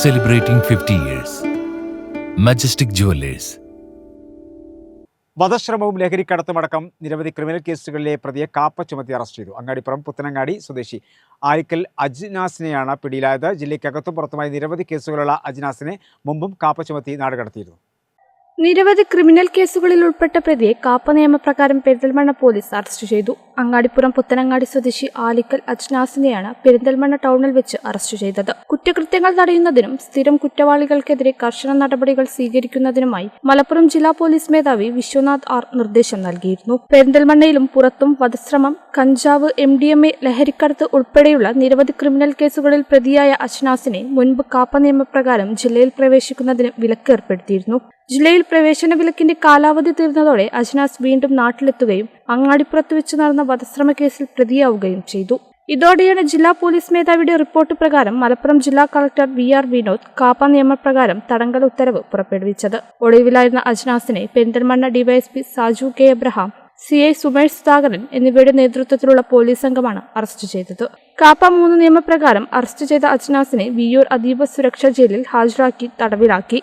celebrating 50 years. Majestic Jewelers. വധശ്രമവും ലഹരിക്കടത്തുമടക്കം നിരവധി criminal കേസുകളിലെ പ്രതിയെ കാപ്പ ചുമത്തി അറസ്റ്റ് ചെയ്തു അങ്ങാടിപ്പുറം പുത്തനങ്ങാടി സ്വദേശി ആരിക്കൽ അജ്നാസിനെയാണ് പിടിയിലായത് ജില്ലയ്ക്കകത്തും പുറത്തുമായി നിരവധി കേസുകളുള്ള അജ്നാസിനെ മുമ്പും കാപ്പ ചുമത്തി നാട് കടത്തിയിരുന്നു നിരവധി ക്രിമിനൽ കേസുകളിൽ ഉൾപ്പെട്ട പ്രതിയെ കാപ്പ നിയമപ്രകാരം പെരിന്തൽമണ്ണ പോലീസ് അറസ്റ്റ് ചെയ്തു. അങ്ങാടിപ്പുറം പുത്തനങ്ങാടി സ്വദേശി ആലിക്കൽ അജ്നാസിനെയാണ് പെരിന്തൽമണ്ണ ടൗണിൽ വെച്ച് അറസ്റ്റ് ചെയ്തത്. കുറ്റകൃത്യങ്ങൾ തടയുന്നതിനും സ്ഥിരം കുറ്റവാളികൾക്കെതിരെ കർശന നടപടികൾ സ്വീകരിക്കുന്നതിനുമായി മലപ്പുറം ജില്ലാ പോലീസ് മേധാവി വിശ്വനാഥ് ആർ നിർദ്ദേശം നൽകിയിരുന്നു. പെരിന്തൽമണ്ണയിലും പുറത്തും വധശ്രമം കഞ്ചാവ് എം ഡി എം എ ലഹരിക്കടത്ത് ഉൾപ്പെടെയുള്ള നിരവധി ക്രിമിനൽ കേസുകളിൽ പ്രതിയായ അജ്നാസിനെ മുൻപ് കാപ്പ നിയമപ്രകാരം ജില്ലയിൽ പ്രവേശിക്കുന്നതിന് വിലക്ക് ഏർപ്പെടുത്തിയിരുന്നു ജില്ലയിൽ പ്രവേശന വിലക്കിന്റെ കാലാവധി തീർന്നതോടെ അജ്നാസ് വീണ്ടും നാട്ടിലെത്തുകയും അങ്ങാടിപ്പുറത്ത് വെച്ച് നടന്ന വധശ്രമ കേസിൽ പ്രതിയാവുകയും ചെയ്തു. ഇതോടെയാണ് ജില്ലാ പോലീസ് മേധാവിയുടെ റിപ്പോർട്ട് പ്രകാരം മലപ്പുറം ജില്ലാ collector V R Vinod KAAPA നിയമപ്രകാരം തടങ്കൽ ഉത്തരവ് പുറപ്പെടുവിച്ചത്. ഒളിവിലായിരുന്ന അജ്നാസിനെ Perinthalmanna DYSP Saju K Abraham C I Sumesh Sudhakaran എന്നിവരുടെ നേതൃത്വത്തിലുള്ള പോലീസ് സംഘമാണ് അറസ്റ്റ് ചെയ്തത്. കാപ്പ മൂന്ന് നിയമപ്രകാരം അറസ്റ്റ് ചെയ്ത അജ്നാസിനെ വിയൂർ അതീവ സുരക്ഷാ ജയിലിൽ ഹാജരാക്കി തടവിലാക്കി.